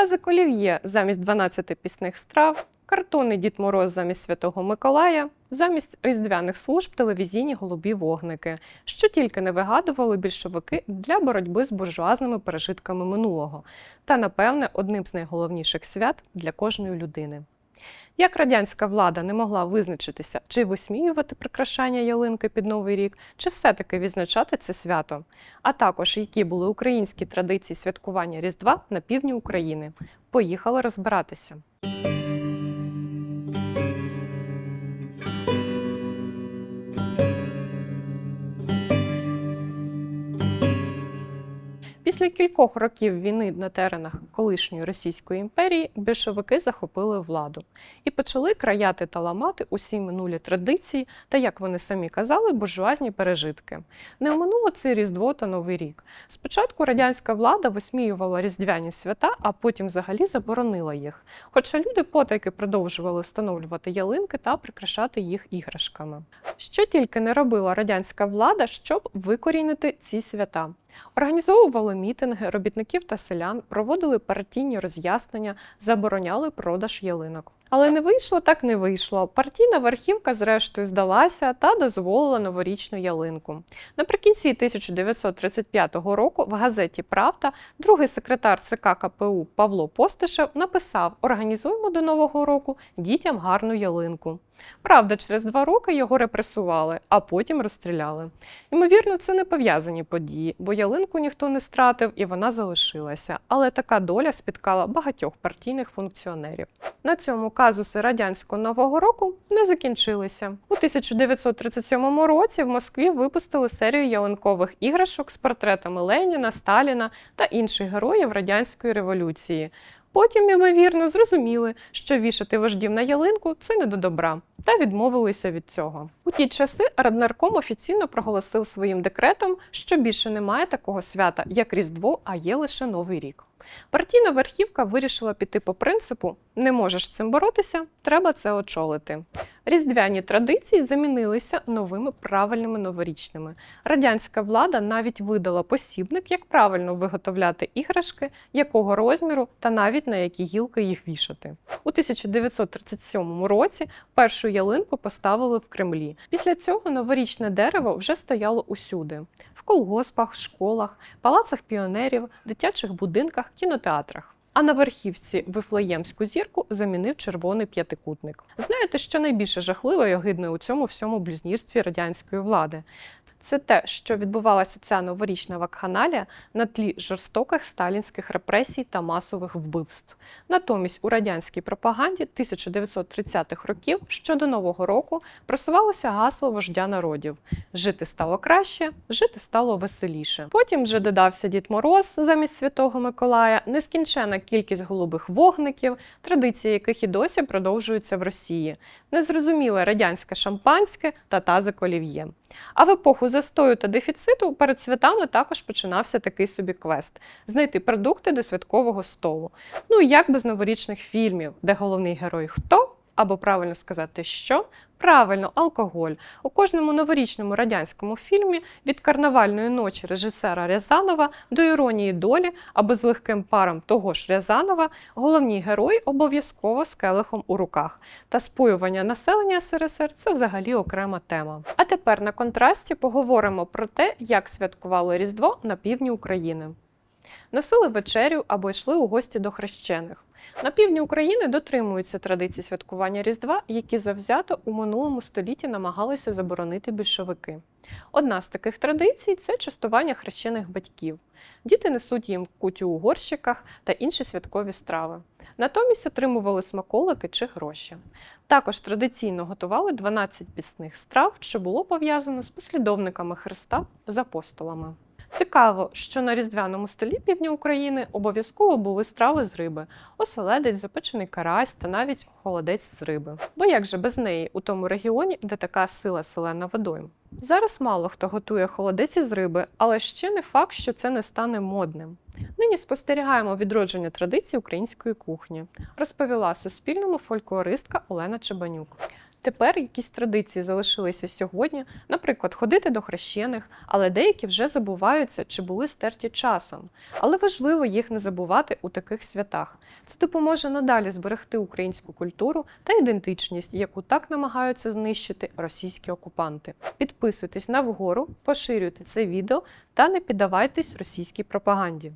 тазик олів'є замість 12 пісних страв, картони Дід Мороз замість Святого Миколая, замість різдвяних служб телевізійні голубі вогники, що тільки не вигадували більшовики для боротьби з буржуазними пережитками минулого, та, напевне, одним з найголовніших свят для кожної людини. Як радянська влада не могла визначитися, чи висміювати прикрашання ялинки під Новий рік, чи все-таки відзначати це свято, а також які були українські традиції святкування Різдва на півдні України. Поїхали розбиратися. Після кількох років війни на теренах колишньої Російської імперії більшовики захопили владу і почали краяти та ламати усі минулі традиції та, як вони самі казали, буржуазні пережитки. Не оминуло це Різдво та Новий рік. Спочатку радянська влада висміювала різдвяні свята, а потім взагалі заборонила їх. Хоча люди потайки продовжували встановлювати ялинки та прикрашати їх іграшками. Що тільки не робила радянська влада, щоб викорінити ці свята. Організовували мітинги робітників та селян, проводили партійні роз'яснення, забороняли продаж ялинок. Але не вийшло, так не вийшло. Партійна верхівка, зрештою, здалася та дозволила новорічну ялинку. Наприкінці 1935 року в газеті Правда другий секретар ЦК КПУ Павло Постишев написав: Організуємо до Нового року дітям гарну ялинку. Правда, через два роки його репресували, а потім розстріляли. Ймовірно, це не пов'язані події, бо ялинку ніхто не стратив і вона залишилася. Але така доля спіткала багатьох партійних функціонерів. На цьому казуси радянського нового року не закінчилися. У 1937 році в Москві випустили серію ялинкових іграшок з портретами Леніна, Сталіна та інших героїв радянської революції. Потім, ймовірно, зрозуміли, що вішати вождів на ялинку це не до добра, та відмовилися від цього. У ті часи Раднарком офіційно проголосив своїм декретом, що більше немає такого свята, як Різдво, а є лише Новий рік. Партійна верхівка вирішила піти по принципу: не можеш з цим боротися, треба це очолити. Різдвяні традиції замінилися новими правильними новорічними. Радянська влада навіть видала посібник, як правильно виготовляти іграшки, якого розміру та навіть на які гілки їх вішати. У 1937 році першу ялинку поставили в Кремлі. Після цього новорічне дерево вже стояло усюди: в колгоспах, школах, палацах піонерів, дитячих будинках, кінотеатрах. А на верхівці вифлеємську зірку замінив червоний п'ятикутник. Знаєте, що найбільше жахливе і огидне у цьому всьому блюзнірстві радянської влади? Це те, що відбувалася ця новорічна вакханалія на тлі жорстоких сталінських репресій та масових вбивств. Натомість у радянській пропаганді 1930-х років щодо нового року просувалося гасло вождя народів: жити стало краще, жити стало веселіше. Потім вже додався Дід Мороз замість Святого Миколая, нескінчена кількість голубих вогників, традиції яких і досі продовжуються в Росії, незрозуміле радянське шампанське та тазик олів'є. А в епоху застою та дефіциту перед святами також починався такий собі квест знайти продукти до святкового столу. Ну як без новорічних фільмів, де головний герой хто? Або правильно сказати, що правильно, алкоголь. У кожному новорічному радянському фільмі від карнавальної ночі режисера Рязанова до іронії долі або з легким паром того ж Рязанова головні герої обов'язково з келихом у руках. Та споювання населення СРСР це взагалі окрема тема. А тепер на контрасті поговоримо про те, як святкували Різдво на півдні України. Носили вечерю або йшли у гості до хрещених. На півдні України дотримуються традиції святкування Різдва, які завзято у минулому столітті намагалися заборонити більшовики. Одна з таких традицій це частування хрещених батьків. Діти несуть їм кутю у горщиках та інші святкові страви. Натомість отримували смаколики чи гроші. Також традиційно готували 12 пісних страв, що було пов'язано з послідовниками Христа з апостолами. Цікаво, що на різдвяному столі півдня України обов'язково були страви з риби: оселедець, запечений карась та навіть холодець з риби. Бо як же без неї у тому регіоні, де така сила селена водойм? Зараз мало хто готує холодець із риби, але ще не факт, що це не стане модним. Нині спостерігаємо відродження традицій української кухні, розповіла суспільному фольклористка Олена Чебанюк. Тепер якісь традиції залишилися сьогодні, наприклад, ходити до хрещених, але деякі вже забуваються чи були стерті часом. Але важливо їх не забувати у таких святах. Це допоможе надалі зберегти українську культуру та ідентичність, яку так намагаються знищити російські окупанти. Підписуйтесь на вгору, поширюйте це відео та не піддавайтесь російській пропаганді.